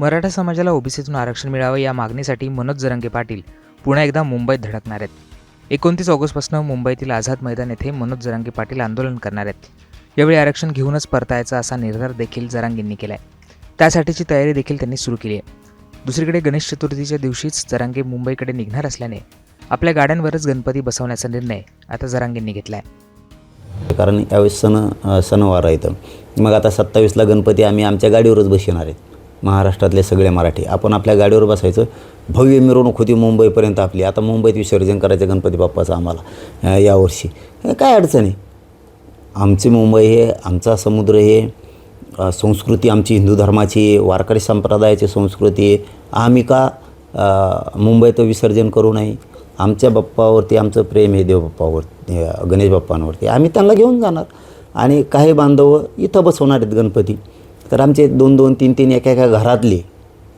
मराठा समाजाला ओबीसीतून आरक्षण मिळावं या मागणीसाठी मनोज जरंगे पाटील पुन्हा एकदा मुंबईत धडकणार आहेत. एकोणतीस ऑगस्टपासून मुंबईतील आझाद मैदान येथे मनोज जरांगे पाटील आंदोलन करणार आहेत. यावेळी आरक्षण घेऊनच परतायचा असा निर्धार देखील जरांगेंनी केला आहे त्यासाठीची तयारी देखील त्यांनी सुरू केली आहे. दुसरीकडे गणेश चतुर्थीच्या दिवशीच जरांगे मुंबईकडे निघणार असल्याने आपल्या गाड्यांवरच गणपती बसवण्याचा निर्णय आता जरांगेंनी घेतला आहे कारण यावेळेस सण अ, सणवार आहेत. मग आता सत्तावीसला गणपती आम्ही आमच्या गाडीवरच बसवणार आहेत. महाराष्ट्रातले सगळे मराठी. आपण आपल्या गाडीवर बसायचं. भव्य मिरवणूक होती मुंबईपर्यंत आपली. आता मुंबईत विसर्जन करायचं गणपती बाप्पाचं आम्हाला यावर्षी काय अडचण आहे? आमची मुंबई हे आमचा समुद्र हे संस्कृती आमची हिंदू धर्माची वारकरी संप्रदायाची संस्कृती आहे. आम्ही का मुंबईत विसर्जन करू नये? आमच्या बाप्पावरती आमचं प्रेम आहे देव बाप्पावर गणेश बाप्पांवरती. आम्ही त्यांना घेऊन जाणार. आणि काही बांधव इथं बसवणार आहेत गणपती. तर आमचे दोन दोन तीन तीन एका एका घरातले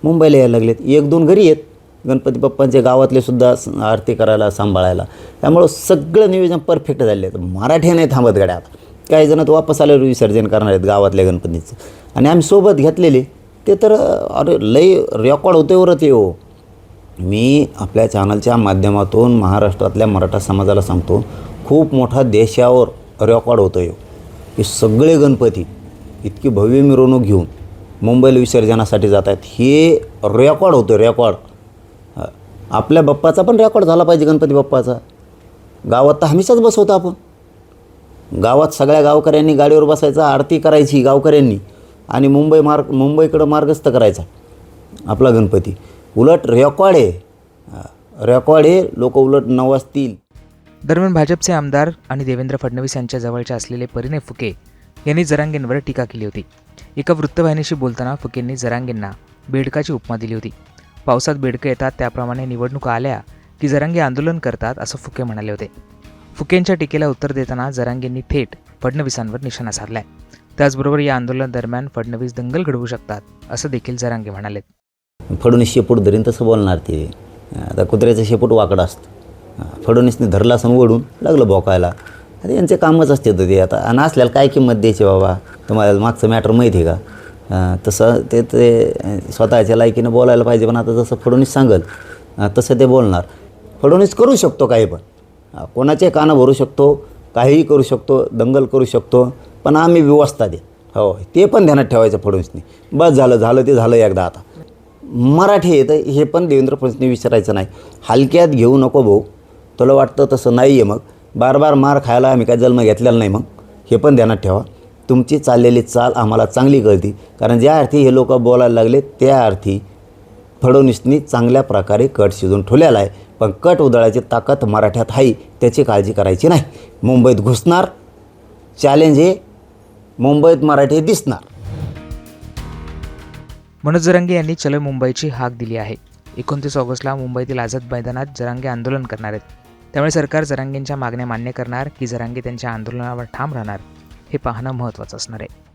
मुंबईला यायला लागलेत. एक दोन घरी आहेत. गणपती बाप्पांचे गावातले सुद्धा आरती करायला सांभाळायला. त्यामुळं सगळं नियोजन परफेक्ट झाले आहेत मराठी नाही थांबत गड्या आता. काही जण तर वापस आल्यावर विसर्जन करणार आहेत गावातल्या गणपतीचं. आणि आम्ही सोबत घेतलेले. ते तर अरे लई रेकॉर्ड होते वरच हो. मी आपल्या चॅनलच्या माध्यमातून महाराष्ट्रातल्या मराठा समाजाला सांगतो खूप मोठा देशावर रेकॉर्ड होतो आहे हो. की सगळे गणपती. इतकी भव्य मिरवणूक घेऊन मुंबईला विसर्जनासाठी जात आहेत. हे रेकॉर्ड होतं रेकॉर्ड आपल्या बाप्पाचा पण रेकॉर्ड झाला पाहिजे गणपती बाप्पाचा. गावात तर हमेशाच बसवतो आपण. गावात सगळ्या गावकऱ्यांनी गाडीवर बसायचं आरती करायची गावकऱ्यांनी. आणि मुंबई मार्ग मुंबईकडं मार्गस्थ करायचा आपला गणपती. उलट रेकॉर्ड आहे. रेकॉर्ड आहे. लोक उलट नवाजतील. दरम्यान भाजपचे आमदार आणि देवेंद्र फडणवीस यांच्या जवळचे असलेले परिणय फुके यांनी जरांगेंवर टीका केली होती. एका वृत्तवाहिनीशी बोलताना फुकेंनी जरांगेंना बेडकाची उपमा दिली होती. पावसात बेडकं येतात त्याप्रमाणे निवडणुका आल्या की जरांगे आंदोलन करतात असं फुके म्हणाले होते. फुकेंच्या टीकेला उत्तर देताना जरांगेंनी थेट फडणवीसांवर निशाणा साधलाय. त्याचबरोबर या आंदोलनादरम्यान फडणवीस दंगल घडवू शकतात असं देखील जरांगे म्हणाले फडणवीस शेपूट धरीन तसं बोलणार ते. आता कुत्र्याचं शेपूट वाकडं असतं. फडणवीसने धरला असं ओढून लागलं भोकायला. आता यांचे कामच असते तर ते. आता आणि असल्याला काय किंमत द्यायची बाबा? तुम्हाला मागचं मॅटर माहिती आहे का? तसं ते ते स्वतःच्या लायकीनं बोलायला पाहिजे पण आता जसं फडणवीस सांगल तसं ते बोलणार. फडणवीस करू शकतो काही पण. कोणाचे कानं भरू शकतो काहीही करू शकतो दंगल करू शकतो पण आम्ही व्यवस्था दे. हो ते पण ध्यानात ठेवायचं फडणवीसनी. बस झालं झालं ते झालं एकदा आता. मराठी आहे तर हे पण देवेंद्र फडणवीसने विचारायचं नाही. हलक्यात घेऊ नको भाऊ. तुला वाटतं तसं नाही आहे मग. बार बार मार खायला आम्ही काय जन्म घेतलेला नाही मग. हे पण ध्यानात ठेवा. तुमची चाललेली चाल आम्हाला चांगली कळती. कारण ज्या अर्थी हे लोक बोलायला लागले त्या अर्थी फडणवीसनी चांगल्या प्रकारे कट शिजून ठेवलेला आहे. पण कट उधळायची ताकद मराठ्यात आहे त्याची काळजी करायची नाही. मुंबईत घुसणार चॅलेंज हे मुंबईत मराठी दिसणार. मनोज जरांगे यांनी चलो मुंबईची हाक दिली आहे. एकोणतीस ऑगस्टला मुंबईतील आझाद मैदानात जरांगे आंदोलन करणार आहेत. त्यामुळे सरकार जरांगेंच्या मागण्या मान्य करणार की जरांगे त्यांच्या आंदोलनावर ठाम राहणार हे पाहणं महत्त्वाचं असणार आहे.